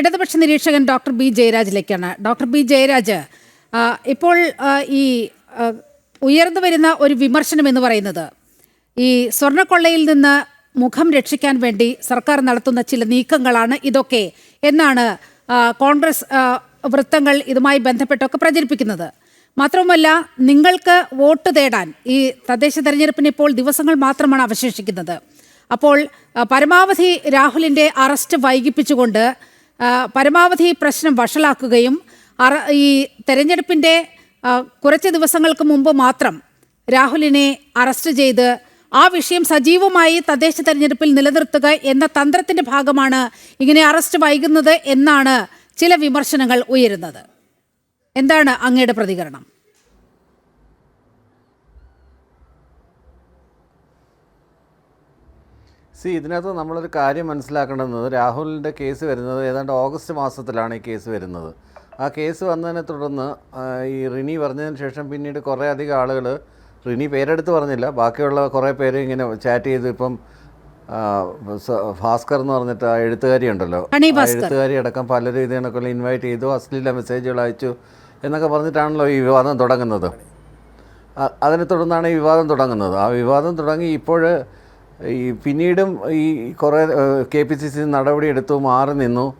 ഇടതുപക്ഷ നിരീക്ഷകൻ doctor B ജയരാജിലേക്കാണ്. ഡോക്ടർ ബി ജയരാജ് ഇപ്പോൾ ഈ ഉയർന്നു വരുന്ന ഒരു വിമർശനം എന്ന് പറയുന്നത് ഈ സ്വർണക്കൊള്ളയിൽ നിന്ന് മുഖം രക്ഷിക്കാൻ വേണ്ടി സർക്കാർ നടത്തുന്ന ചില നീക്കങ്ങളാണ് ഇതൊക്കെ എന്നാണ് കോൺഗ്രസ് വൃത്തങ്ങൾ ഇതുമായി ബന്ധപ്പെട്ടൊക്കെ പ്രചരിപ്പിക്കുന്നത്. മാത്രവുമല്ല നിങ്ങൾക്ക് വോട്ട് തേടാൻ ഈ തദ്ദേശ തെരഞ്ഞെടുപ്പിന് ഇപ്പോൾ ദിവസങ്ങൾ മാത്രമാണ് അവശേഷിക്കുന്നത്. അപ്പോൾ പരമാവധി രാഹുലിന്റെ അറസ്റ്റ് വൈകിപ്പിച്ചുകൊണ്ട് പരമാവധി പ്രശ്നം വഷളാക്കുകയും ഈ തെരഞ്ഞെടുപ്പിന്റെ കുറച്ച് ദിവസങ്ങൾക്ക് മുമ്പ് മാത്രം രാഹുലിനെ അറസ്റ്റ് ചെയ്ത് ആ വിഷയം സജീവമായി തദ്ദേശ തെരഞ്ഞെടുപ്പിൽ നിലനിർത്തുക എന്ന തന്ത്രത്തിന്റെ ഭാഗമാണ് ഇങ്ങനെ അറസ്റ്റ് വൈകുന്നത് എന്നാണ് ചില വിമർശനങ്ങൾ ഉയരുന്നത്. എന്താണ് അങ്ങയുടെ പ്രതികരണം? സി ഇതിനകത്ത് നമ്മളൊരു കാര്യം മനസ്സിലാക്കേണ്ടത് രാഹുലിന്റെ കേസ് വരുന്നത് ഏതാണ്ട് ഓഗസ്റ്റ് മാസത്തിലാണ് ഈ കേസ് വരുന്നത്. ആ കേസ് വന്നതിനെ തുടർന്ന് ഈ റിനി പറഞ്ഞതിന് ശേഷം പിന്നീട് കുറേ അധികം ആളുകൾ റിനി പേരെടുത്ത് പറഞ്ഞില്ല ബാക്കിയുള്ള കുറേ പേര് ഇങ്ങനെ ചാറ്റ് ചെയ്ത് ഇപ്പം ഭാസ്കർ എന്ന് പറഞ്ഞിട്ട് ആ എഴുത്തുകാരി ഉണ്ടല്ലോ. എഴുത്തുകാരി അടക്കം പലരും ഇത് കണക്കുള്ള ഇൻവൈറ്റ് ചെയ്തു അശ്ലീല മെസ്സേജുകൾ അയച്ചു എന്നൊക്കെ പറഞ്ഞിട്ടാണല്ലോ ഈ വിവാദം തുടങ്ങുന്നത്. അതിനെ തുടർന്നാണ് ഈ വിവാദം തുടങ്ങുന്നത്. ആ വിവാദം തുടങ്ങി ഇപ്പോൾ ഈ പിന്നീടും ഈ കുറേ കെ പി സി സി നടപടി എടുത്തു മാറി നിന്നു.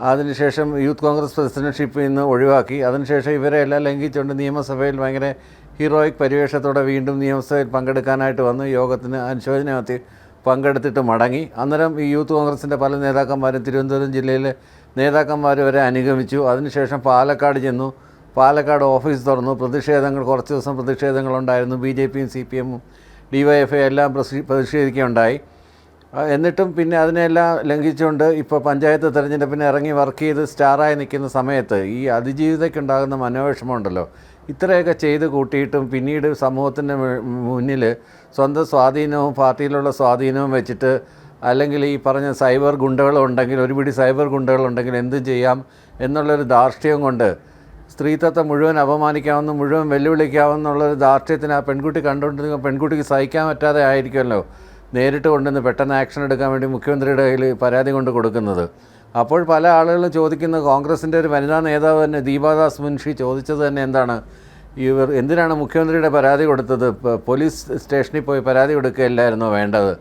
അതിനുശേഷം യൂത്ത് കോൺഗ്രസ് പ്രസിഡൻഷിപ്പിൽ നിന്ന് ഒഴിവാക്കി. അതിനുശേഷം ഇവരെ എല്ലാം ലംഘിച്ചുകൊണ്ട് നിയമസഭയിൽ ഭയങ്കര ഹീറോയിക് പരിവേഷത്തോടെ വീണ്ടും നിയമസഭയിൽ പങ്കെടുക്കാനായിട്ട് വന്നു. യോഗത്തിന് അനുശോചനത്തിൽ പങ്കെടുത്തിട്ട് മടങ്ങി. അന്നേരം ഈ യൂത്ത് കോൺഗ്രസിന്റെ പല നേതാക്കന്മാരും തിരുവനന്തപുരം ജില്ലയിലെ നേതാക്കന്മാർ വരെ അനുഗമിച്ചു. അതിനുശേഷം പാലക്കാട് ചെന്നു. പാലക്കാട് ഓഫീസ് തുറന്നു. പ്രതിഷേധങ്ങൾ കുറച്ച് ദിവസം പ്രതിഷേധങ്ങളുണ്ടായിരുന്നു. ബി ജെ പിയും സി പി എമ്മും ഡി വൈ എഫ് ഐ എല്ലാം പ്രതിഷേധിക്കുകയുണ്ടായി. എന്നിട്ടും പിന്നെ അതിനെല്ലാം ലംഘിച്ചുകൊണ്ട് ഇപ്പോൾ പഞ്ചായത്ത് തെരഞ്ഞെടുപ്പിന് ഇറങ്ങി വർക്ക് ചെയ്ത് സ്റ്റാറായി നിൽക്കുന്ന സമയത്ത് ഈ അതിജീവിതയ്ക്കുണ്ടാകുന്ന മനോവിഷമമുണ്ടല്ലോ. ഇത്രയൊക്കെ ചെയ്ത് കൂട്ടിയിട്ടും പിന്നീട് സമൂഹത്തിന്റെ മുന്നിൽ സ്വന്തം സ്വാധീനവും പാർട്ടിയിലുള്ള സ്വാധീനവും വെച്ചിട്ട് അല്ലെങ്കിൽ ഈ പറഞ്ഞ സൈബർ ഗുണ്ടകളുണ്ടെങ്കിൽ ഒരുപിടി സൈബർ ഗുണ്ടകളുണ്ടെങ്കിൽ എന്തും ചെയ്യാം എന്നുള്ളൊരു ധാർഷ്ട്യം കൊണ്ട് സ്ത്രീത്വത്തെ മുഴുവൻ അപമാനിക്കാവുന്ന മുഴുവൻ വെല്ലുവിളിക്കാവുന്നുള്ളൊരു ദാർഢ്യത്തിന് ആ പെൺകുട്ടി കണ്ടുകൊണ്ടിരുന്ന പെൺകുട്ടിക്ക് സഹിക്കാൻ പറ്റാതെ ആയിരിക്കുമല്ലോ നേരിട്ട് കൊണ്ടുവന്ന് പെട്ടെന്ന് ആക്ഷൻ എടുക്കാൻ വേണ്ടി മുഖ്യമന്ത്രിയുടെ കയ്യിൽ പരാതി കൊണ്ട് കൊടുക്കുന്നത്. അപ്പോൾ പല ആളുകളും ചോദിക്കുന്ന കോൺഗ്രസിന്റെ ഒരു വനിതാ നേതാവ് തന്നെ ദീപാദാസ് മുൻഷി ചോദിച്ചത് തന്നെ എന്താണ്? ഇവർ എന്തിനാണ് മുഖ്യമന്ത്രിയുടെ പരാതി കൊടുത്തത്? പോലീസ് സ്റ്റേഷനിൽ പോയി പരാതി കൊടുക്കുകയല്ലായിരുന്നോ വേണ്ടത്?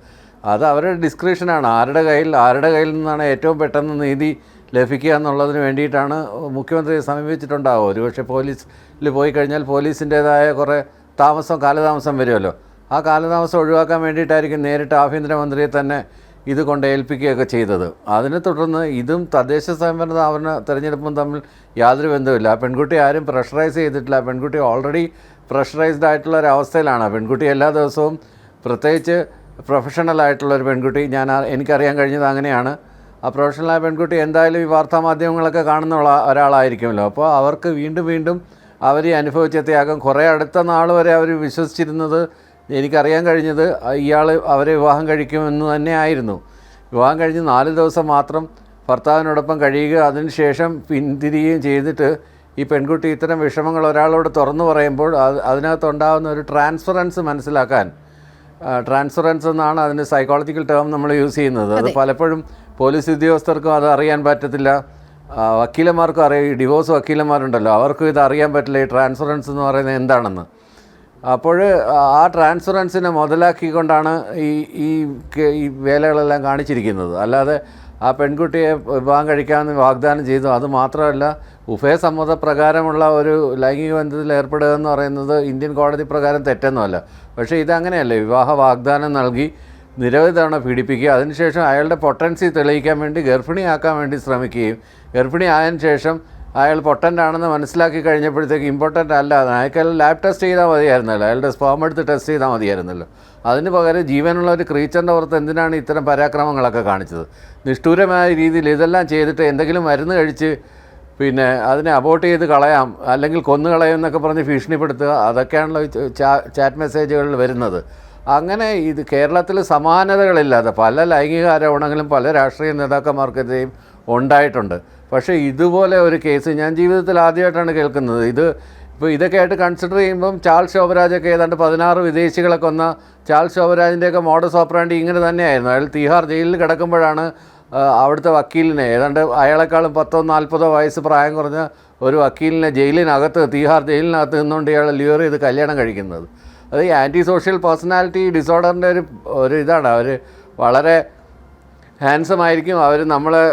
അത് അവരുടെ ഡിസ്ക്രിപ്ഷനാണ് ആരുടെ കയ്യിൽ ആരുടെ കയ്യിൽ നിന്നാണ് ഏറ്റവും പെട്ടെന്ന് നീതി ലഭിക്കുക എന്നുള്ളതിന് വേണ്ടിയിട്ടാണ് മുഖ്യമന്ത്രിയെ സമീപിച്ചിട്ടുണ്ടാവുക. ഒരുപക്ഷെ പോലീസിൽ പോയി കഴിഞ്ഞാൽ പോലീസിന്റേതായ കുറേ താമസം കാലതാമസം വരുമല്ലോ. ആ കാലതാമസം ഒഴിവാക്കാൻ വേണ്ടിയിട്ടായിരിക്കും നേരിട്ട് ആഭ്യന്തരമന്ത്രിയെ തന്നെ ഇത് കൊണ്ട് ഏൽപ്പിക്കുകയൊക്കെ ചെയ്തത്. അതിനെ തുടർന്ന് ഇതും തദ്ദേശ സ്വയംഭരണ സ്ഥാപന തെരഞ്ഞെടുപ്പും തമ്മിൽ യാതൊരു ബന്ധവുമില്ല. ആ പെൺകുട്ടി ആരും പ്രഷറൈസ് ചെയ്തിട്ടില്ല. ആ പെൺകുട്ടി ഓൾറെഡി പ്രഷറൈസ്ഡ് ആയിട്ടുള്ള ഒരു അവസ്ഥയിലാണ്. പെൺകുട്ടി എല്ലാ ദിവസവും പ്രത്യേകിച്ച് പ്രൊഫഷണൽ ആയിട്ടുള്ള ഒരു പെൺകുട്ടി. ഞാൻ എനിക്കറിയാൻ കഴിഞ്ഞത് അങ്ങനെയാണ്. പ്രൊഫഷണലായ പെൺകുട്ടി എന്തായാലും ഈ വാർത്താ മാധ്യമങ്ങളൊക്കെ കാണുന്ന ഒരാളായിരിക്കുമല്ലോ. അപ്പോൾ അവർക്ക് വീണ്ടും വീണ്ടും അവർ ഈ അനുഭവിച്ച ത്യാഗം കുറേ അടുത്ത നാൾ വരെ അവർ വിശ്വസിച്ചിരുന്നത് എനിക്കറിയാൻ കഴിഞ്ഞത് ഇയാൾ അവരെ വിവാഹം കഴിക്കുമെന്ന് തന്നെ ആയിരുന്നു. വിവാഹം കഴിഞ്ഞ് നാല് ദിവസം മാത്രം ഭർത്താവിനോടൊപ്പം കഴിയുക അതിനുശേഷം പിന്തിരിയുകയും ചെയ്തിട്ട് ഈ പെൺകുട്ടി ഇത്തരം വിഷമങ്ങൾ ഒരാളോട് തുറന്നു പറയുമ്പോൾ അത് അതിനകത്തുണ്ടാകുന്ന ഒരു ട്രാൻസ്ഫറൻസ് മനസ്സിലാക്കാൻ ട്രാൻസ്ഫറൻസ് എന്നാണ് അതിന്റെ സൈക്കോളജിക്കൽ ടേം നമ്മൾ യൂസ് ചെയ്യുന്നത്. അത്. പലപ്പോഴും പോലീസ് ഉദ്യോഗസ്ഥർക്കും അത് അറിയാൻ പറ്റത്തില്ല. വക്കീലന്മാർക്കും അറിയാം. ഈ ഡിവോഴ്സ് വക്കീലന്മാരുണ്ടല്ലോ. അവർക്കും ഇത് അറിയാൻ പറ്റില്ല. ഈ ട്രാൻസ്ഫറൻസ് എന്ന് പറയുന്നത് എന്താണെന്ന്. അപ്പോൾ ആ ട്രാൻസ്ഫറൻസിനെ മുതലാക്കിക്കൊണ്ടാണ് ഈ ഈ ഈ വേലകളെല്ലാം കാണിച്ചിരിക്കുന്നത്. അല്ലാതെ ആ പെൺകുട്ടിയെ വിവാഹം കഴിക്കാമെന്ന് വാഗ്ദാനം ചെയ്തു. അത് മാത്രമല്ല ഉഭയസമ്മത പ്രകാരമുള്ള ഒരു ലൈംഗിക ബന്ധത്തിൽ ഏർപ്പെടുക എന്ന് പറയുന്നത് ഇന്ത്യൻ കോടതി പ്രകാരം തെറ്റൊന്നുമല്ല. പക്ഷേ ഇതങ്ങനെയല്ലേ? വിവാഹ വാഗ്ദാനം നൽകി നിരവധി തവണ പീഡിപ്പിക്കുക അതിനുശേഷം അയാളുടെ പൊട്ടൻസി തെളിയിക്കാൻ വേണ്ടി ഗർഭിണിയാക്കാൻ വേണ്ടി ശ്രമിക്കുകയും ഗർഭിണി ആയതിനു ശേഷം അയാൾ പൊട്ടന്റ് ആണെന്ന് മനസ്സിലാക്കി കഴിഞ്ഞപ്പോഴത്തേക്ക് ഇമ്പോർട്ടന്റ് അല്ല അയാൾക്ക് ലാബ് ടെസ്റ്റ് ചെയ്താൽ മതിയായിരുന്നല്ലോ അയാളുടെ സ്പോം എടുത്ത് ടെസ്റ്റ് ചെയ്താൽ മതിയായിരുന്നല്ലോ. അതിന് പകരം ജീവനുള്ള ഒരു ക്രീച്ചറിന്റെ പുറത്ത് എന്തിനാണ് ഇത്തരം പരാക്രമങ്ങളൊക്കെ കാണിച്ചത്? നിഷ്ഠൂരമായ രീതിയിൽ ഇതെല്ലാം ചെയ്തിട്ട് എന്തെങ്കിലും മരുന്ന് കഴിച്ച് പിന്നെ അതിനെ അബോട്ട് ചെയ്ത് കളയാം അല്ലെങ്കിൽ കൊന്നു കളയാം എന്നൊക്കെ പറഞ്ഞ് ഭീഷണിപ്പെടുത്തുക അതൊക്കെയാണല്ലോ ചാറ്റ് മെസ്സേജുകളിൽ വരുന്നത്. അങ്ങനെ ഇത് കേരളത്തിൽ സമാനതകളില്ലാതെ പല ലൈംഗിക ആരോപണങ്ങളും പല രാഷ്ട്രീയ നേതാക്കന്മാർക്കെതിരെയും ഉണ്ടായിട്ടുണ്ട്. പക്ഷേ ഇതുപോലെ ഒരു കേസ് ഞാൻ ജീവിതത്തിൽ ആദ്യമായിട്ടാണ് കേൾക്കുന്നത്. ഇത് ഇപ്പോൾ ഇതൊക്കെ ആയിട്ട് കൺസിഡർ ചെയ്യുമ്പം ചാൾസ് ശോഭരാജൊക്കെ ഏതാണ്ട് പതിനാറ് വിദേശികളെ കൊന്ന ചാൾസ് ശോഭരാജിന്റെയൊക്കെ മോഡസ് ഓപ്പറാണ്ടി ഇങ്ങനെ തന്നെയായിരുന്നു. അയാൾ തീഹാർ ജയിലിൽ കിടക്കുമ്പോഴാണ് അവിടുത്തെ വക്കീലിനെ ഏതാണ്ട് അയാളെക്കാളും പത്തോ നാൽപ്പതോ വയസ്സ് പ്രായം കുറഞ്ഞ ഒരു വക്കീലിനെ ജയിലിനകത്ത് തീഹാർ ജയിലിനകത്ത് നിന്നുകൊണ്ട് ഇയാൾ ലിയർ ചെയ്ത് കല്യാണം കഴിക്കുന്നത്. അത് ആന്റി സോഷ്യൽ പേഴ്സണാലിറ്റി ഡിസോർഡറിന്റെ ഒരു ഒരു ഇതാണ്. അവർ വളരെ ഹാൻസം ആയിരിക്കും. അവർ നമ്മളെ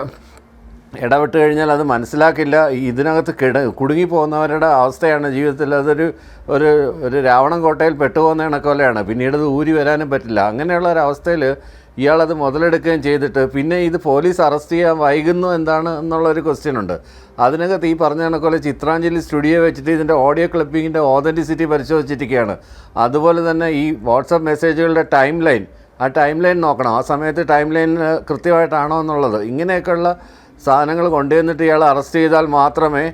ഇടപെട്ട് കഴിഞ്ഞാൽ അത് മനസ്സിലാക്കില്ല. ഇതിനകത്ത് കിട കുടുങ്ങിപ്പോകുന്നവരുടെ അവസ്ഥയാണ് ജീവിതത്തിൽ. അതൊരു ഒരു ഒരു രാവണൻ കോട്ടയിൽ പെട്ടുപോകുന്ന കണക്കോലെയാണ് പിന്നീട് അത് ഊരി വരാനും പറ്റില്ല. അങ്ങനെയുള്ള ഒരു അവസ്ഥയിൽ ഇയാളത് മുതലെടുക്കുകയും ചെയ്തിട്ട് പിന്നെ ഇത് പോലീസ് അറസ്റ്റ് ചെയ്യാൻ വൈകുന്നു എന്താണ് എന്നുള്ളൊരു ക്വസ്റ്റ്യൻ ഉണ്ട്. അതിനകത്ത് ഈ പറഞ്ഞ കണക്കോലെ ചിത്രാഞ്ജലി സ്റ്റുഡിയോ വെച്ചിട്ട് ഇതിന്റെ ഓഡിയോ ക്ലിപ്പിങ്ങിന്റെ ഓതന്റിസിറ്റി പരിശോധിച്ചിരിക്കുകയാണ്. അതുപോലെ തന്നെ ഈ വാട്സപ്പ് മെസ്സേജുകളുടെ ടൈം ലൈൻ ആ ടൈം ലൈൻ നോക്കണം. ആ സമയത്ത് ടൈം ലൈൻ കൃത്യമായിട്ടാണോ എന്നുള്ളത്. ഇങ്ങനെയൊക്കെയുള്ള സാധനങ്ങൾ കൊണ്ടുവന്നിട്ട് ഇയാൾ അറസ്റ്റ് ചെയ്താൽ മാത്രമേ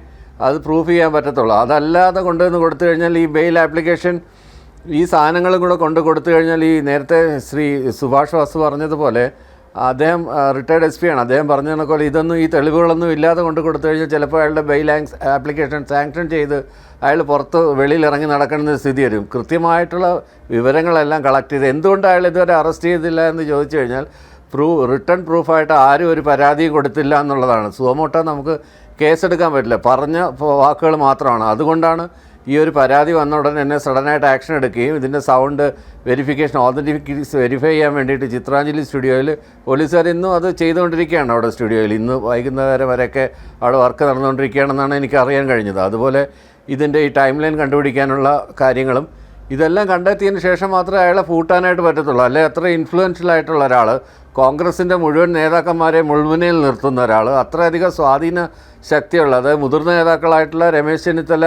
അത് പ്രൂഫ് ചെയ്യാൻ പറ്റത്തുള്ളൂ. അതല്ലാതെ കൊണ്ടുവന്ന് കൊടുത്തു കഴിഞ്ഞാൽ ഈ ബെയിൽ ആപ്ലിക്കേഷൻ ഈ സാധനങ്ങളും കൂടെ കൊണ്ട് കൊടുത്തു കഴിഞ്ഞാൽ ഈ നേരത്തെ ശ്രീ സുഭാഷ് വാസു പറഞ്ഞതുപോലെ അദ്ദേഹം റിട്ടയർഡ് എസ് പി ആണ്. അദ്ദേഹം പറഞ്ഞതിനെ പോലെ ഇതൊന്നും ഈ തെളിവുകളൊന്നും ഇല്ലാതെ കൊണ്ട് കൊടുത്തു കഴിഞ്ഞാൽ ചിലപ്പോൾ അയാളുടെ ബെയിൽ ആപ്ലിക്കേഷൻ സാങ്ഷൻ ചെയ്ത് അയാൾ പുറത്ത് വെളിയിൽ ഇറങ്ങി നടക്കുന്ന സ്ഥിതി വരും. കൃത്യമായിട്ടുള്ള വിവരങ്ങളെല്ലാം കളക്ട് ചെയ്ത് എന്തുകൊണ്ട് അയാൾ ഇതുവരെ അറസ്റ്റ് ചെയ്തില്ല എന്ന് ചോദിച്ചു കഴിഞ്ഞാൽ പ്രൂ റിട്ടേൺ പ്രൂഫായിട്ട് ആരും ഒരു പരാതി കൊടുത്തില്ല എന്നുള്ളതാണ്. സുവമോട്ടോ നമുക്ക് കേസെടുക്കാൻ പറ്റില്ല. പറഞ്ഞ വാക്കുകൾ മാത്രമാണ്. അതുകൊണ്ടാണ് ഈ ഒരു പരാതി വന്ന ഉടനെ തന്നെ സഡനായിട്ട് ആക്ഷൻ എടുക്കുകയും ഇതിന്റെ സൗണ്ട് വെരിഫിക്കേഷൻ ഓതന്റിഫിക്കേഷൻ വെരിഫൈ ചെയ്യാൻ വേണ്ടിയിട്ട് ചിത്രാഞ്ജലി സ്റ്റുഡിയോയിൽ പോലീസുകാർ ഇന്നും അത് ചെയ്തുകൊണ്ടിരിക്കുകയാണ് അവിടെ സ്റ്റുഡിയോയിൽ ഇന്ന് വൈകുന്നേരം വരെയൊക്കെ അവിടെ വർക്ക് നടന്നുകൊണ്ടിരിക്കുകയാണെന്നാണ് എനിക്ക് അറിയാൻ കഴിഞ്ഞത്. അതുപോലെ ഇതിന്റെ ഈ ടൈം ലൈൻ കണ്ടുപിടിക്കാനുള്ള കാര്യങ്ങളും ഇതെല്ലാം കണ്ടെത്തിയതിന് ശേഷം മാത്രമേ അയാളെ പൂട്ടാനായിട്ട് പറ്റത്തുള്ളൂ. അല്ലെ അത്ര ഇൻഫ്ലുവൻഷ്യൽ ആയിട്ടുള്ള ഒരാൾ കോൺഗ്രസിന്റെ മുഴുവൻ നേതാക്കന്മാരെ മുൾമുനയിൽ നിർത്തുന്ന ഒരാൾ അത്രയധികം സ്വാധീന ശക്തിയുള്ള അതായത് മുതിർന്ന നേതാക്കളായിട്ടുള്ള രമേശ് ചെന്നിത്തല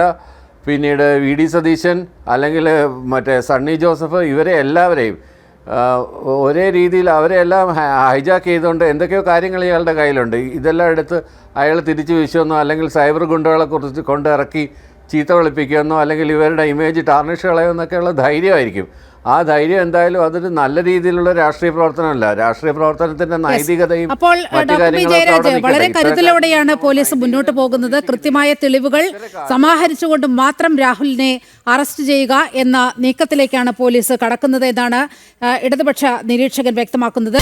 പിന്നീട് വി ഡി സതീശൻ അല്ലെങ്കിൽ മറ്റേ സണ്ണി ജോസഫ് ഇവരെ എല്ലാവരെയും ഒരേ രീതിയിൽ അവരെ എല്ലാം ഹൈജാക്ക് ചെയ്തുകൊണ്ട് എന്തൊക്കെയോ കാര്യങ്ങൾ ഇയാളുടെ കയ്യിലുണ്ട്. ഇതെല്ലാം എടുത്ത് അയാൾ തിരിച്ചു വീശുമെന്നോ അല്ലെങ്കിൽ സൈബർ ഗുണ്ടകളെ കുറിച്ച് കൊണ്ട് ഇറക്കി ചീത്ത വിളിപ്പിക്കുമെന്നോ അല്ലെങ്കിൽ ഇവരുടെ ഇമേജ് ടാർണിഷ് കളയുമെന്നൊക്കെയുള്ള ധൈര്യമായിരിക്കും. ആ ധൈര്യം എന്തായാലും അതൊരു നല്ല രീതിയിലുള്ള രാഷ്ട്രീയ പ്രവർത്തനമല്ല. രാഷ്ട്രീയ പ്രവർത്തനത്തിന്റെ നൈതികതയും അപ്പോൾ ഡോക്ടർ വളരെ കരുതലോടെയാണ് പോലീസ് മുന്നോട്ട് പോകുന്നത്. കൃത്യമായ തെളിവുകൾ സമാഹരിച്ചുകൊണ്ട് മാത്രം രാഹുലിനെ അറസ്റ്റ് ചെയ്യുക എന്ന നീക്കത്തിലേക്കാണ് പോലീസ് കടക്കുന്നത് എന്നാണ് ഇടതുപക്ഷ നിരീക്ഷകൻ വ്യക്തമാക്കുന്നത്.